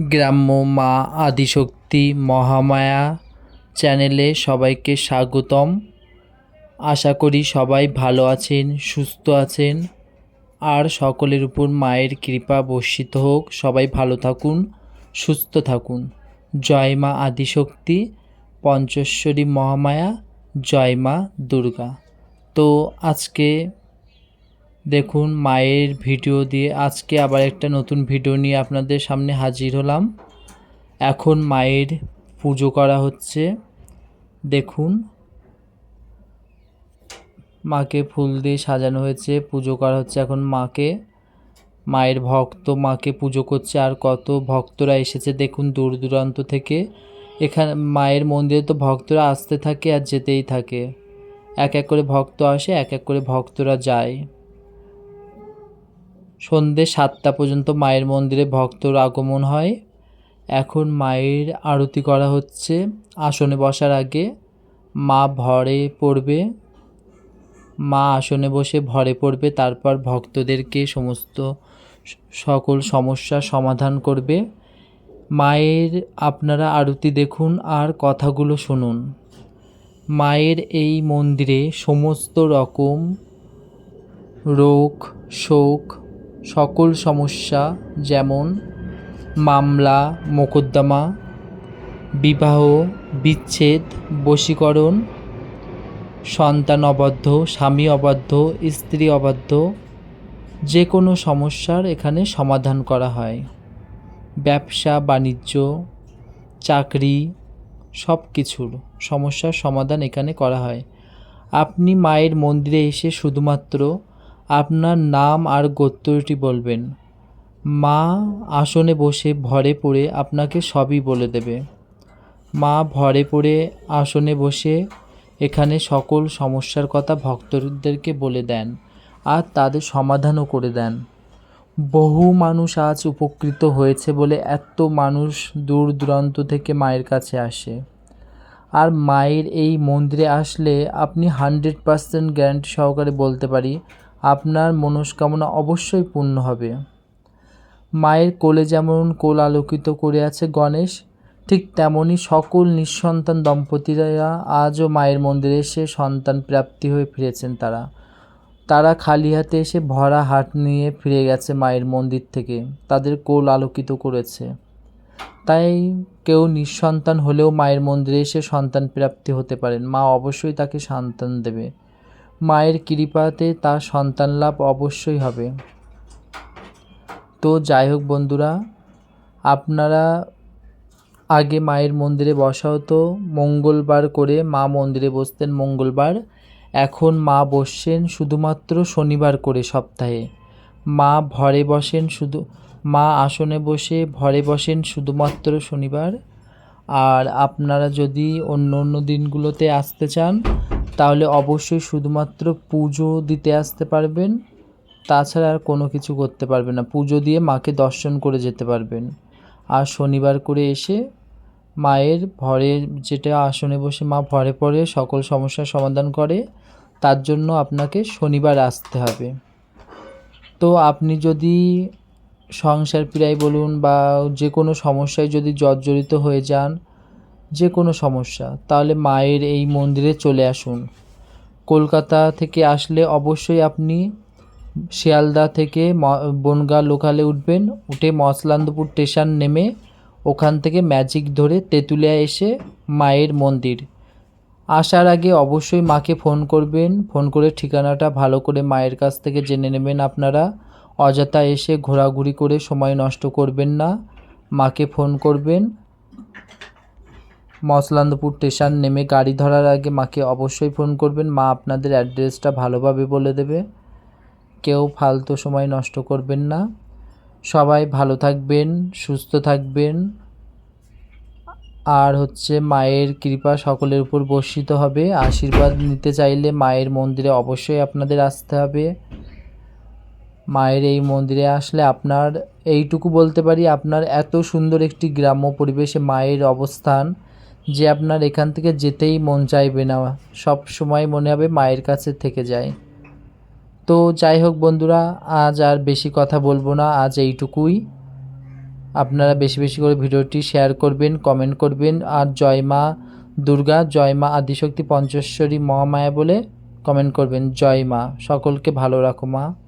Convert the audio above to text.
গ্রাম্য মা আদিশক্তি মহামায়া চ্যানেলে সবাইকে স্বাগতম। আশা করি সবাই ভালো আছেন, সুস্থ আছেন। আর সকলের উপর মায়ের কৃপা বর্ষিত হোক। সবাই ভালো থাকুন, সুস্থ থাকুন। জয় মা আদিশক্তি, পঞ্চেশ্বরী মহামায়া, জয় মা দুর্গা। তো আজকে দেখুন, মায়ের ভিডিও দিয়ে আজকে আবার একটা নতুন ভিডিও নিয়ে আপনাদের সামনে হাজির হলাম। এখন মায়ের পুজো করা হচ্ছে। দেখুন, মাকে ফুল দিয়ে সাজানো হয়েছে, পুজো করা হচ্ছে এখন মাকে। মায়ের ভক্ত মাকে পুজো করছে, আর কত ভক্তরা এসেছে, দেখুন দূর দূরান্ত থেকে। এখানে মায়ের মন্দিরে তো ভক্তরা আসতে থাকে আর যেতেই থাকে। এক এক করে ভক্ত আসে, এক এক করে ভক্তরা যায়। সন্ধে সাতটা পর্যন্ত মায়ের মন্দিরে ভক্তর আগমন হয়। এখন মায়ের আরতি করা হচ্ছে। আসনে বসার আগে মা ভরে পড়বে। মা আসনে বসে ভরে পড়বে, তারপর ভক্তদেরকে সমস্ত সকল সমস্যার সমাধান করবে। মায়ের, আপনারা আরতি দেখুন আর কথাগুলো শুনুন। মায়ের এই মন্দিরে সমস্ত রকম রোগ, শোক সকল সমস্যা যেমন মামলা, মোকদ্দমা, বিবাহ, বিচ্ছেদ, বশীকরণ, সন্তান অবাধ্য, স্বামী অবাধ্য, স্ত্রী অবাধ্য, যে কোনো সমস্যার এখানে সমাধান করা হয়। ব্যবসা, বাণিজ্য, চাকরি সব কিছুর সমস্যার সমাধান এখানে করা হয়। আপনি মায়ের মন্দিরে এসে শুধুমাত্র আপনার নাম আর গোত্রটি বলবেন। মা আসনে বসে ভরে পড়ে আপনাকে সবই বলে দেবে। মা ভরে পড়ে আসনে বসে এখানে সকল সমস্যার কথা ভক্তদেরকে বলে দেন আর তাদের সমাধানও করে দেন। বহু মানুষ আজ উপকৃত হয়েছে বলে এত মানুষ দূর দূরান্ত থেকে মায়ের কাছে আসে। আর মায়ের এই মন্দিরে আসলে আপনি হান্ড্রেড পার্সেন্ট গ্যারান্টি সহকারে বলতে পারি আপনার মনস্কামনা অবশ্যই পূর্ণ হবে। মায়ের কোলে যেমন কোল আলোকিত করে আছে গণেশ, ঠিক তেমনই সকল নিঃসন্তান দম্পতিরা আজও মায়ের মন্দিরে এসে সন্তান প্রাপ্তি হয়ে ফিরেছেন তারা। তারা খালি হাতে এসে ভরা হাট নিয়ে ফিরে গেছে মায়ের মন্দির থেকে, তাদের কোল আলোকিত করেছে। তাই কেউ নিঃসন্তান হলেও মায়ের মন্দিরে এসে সন্তান প্রাপ্তি হতে পারেন। মা অবশ্যই তাকে সন্তান দেবে। মায়ের কৃপাতে তার সন্তান লাভ অবশ্যই হবে। তো যাই হোক বন্ধুরা, আপনারা আগে মায়ের মন্দিরে বসা হতো মঙ্গলবার করে মা মন্দিরে বসতেন মঙ্গলবার। এখন মা বসছেন শুধুমাত্র শনিবার করে সপ্তাহে। মা ভরে বসেন শুধু, মা আসনে বসে ভরে বসেন শুধুমাত্র শনিবার। আর আপনারা যদি অন্য অন্য দিনগুলোতে আসতে চান তাহলে অবশ্যই শুধুমাত্র পুজো দিতে আসতে পারবেন, তাছাড়া আর কোনো কিছু করতে পারবেন না। পুজো দিয়ে মাকে দর্শন করে যেতে পারবেন। আর শনিবার করে এসে মায়ের ভরে যেটা আসনে বসে মা ভরে পড়ে, সকল সমস্যার সমাধান করে, তার জন্য আপনাকে শনিবার আসতে হবে। তো আপনি যদি সংসার প্রায় বলুন বা যে কোনো সমস্যায় যদি জর্জরিত হয়ে যান যে কোনো সমস্যা, তাহলে মায়ের এই মন্দিরে চলে আসুন। কলকাতা থেকে আসলে অবশ্যই আপনি শিয়ালদা থেকে বনগাঁ লোকালে উঠবেন, উঠে মসলান্দপুর স্টেশন নেমে ওখান থেকে ম্যাজিক ধরে তেঁতুলিয়া এসে মায়ের মন্দির। আসার আগে অবশ্যই মাকে ফোন করবেন, ফোন করে ঠিকানাটা ভালো করে মায়ের কাছ থেকে জেনে নেবেন আপনারা। অযথা এসে ঘোরাঘুরি করে সময় নষ্ট করবেন না, মাকে ফোন করবেন মসলান্দপুর স্টেশন নেমে গাড়ি ধরার আগে মাকে অবশ্যই ফোন করবেন। মা আপনাদের অ্যাড্রেসটা ভালোভাবে বলে দেবে। কেউ ফালতু সময় নষ্ট করবেন না। সবাই ভালো থাকবেন, সুস্থ থাকবেন। আর হচ্ছে মায়ের কৃপা সকলের উপর বর্ষিত হবে। আশীর্বাদ নিতে চাইলে মায়ের মন্দিরে অবশ্যই আপনাদের আসতে হবে। মায়ের এই মন্দিরে আসলে আপনার, এইটুকু বলতে পারি, আপনার এত সুন্দর একটি গ্রাম্য পরিবেশে মায়ের অবস্থান। যে আপনার এখান থেকে যেতেই মন চাইবে না, সব সময় মনে হবে মায়ের কাছে থেকে যায়। তো যাই হোক বন্ধুরা, আজ আর বেশি কথা বলব না, আজ এইটুকুই। আপনারা বেশি বেশি করে ভিডিওটি শেয়ার করবেন, কমেন্ট করবেন, আর জয় মা দুর্গা, জয় মা আদিশক্তি পঞ্চেশ্বরী মহামায়া বলে কমেন্ট করবেন, জয় মা। সকলকে ভালো রাখো মা।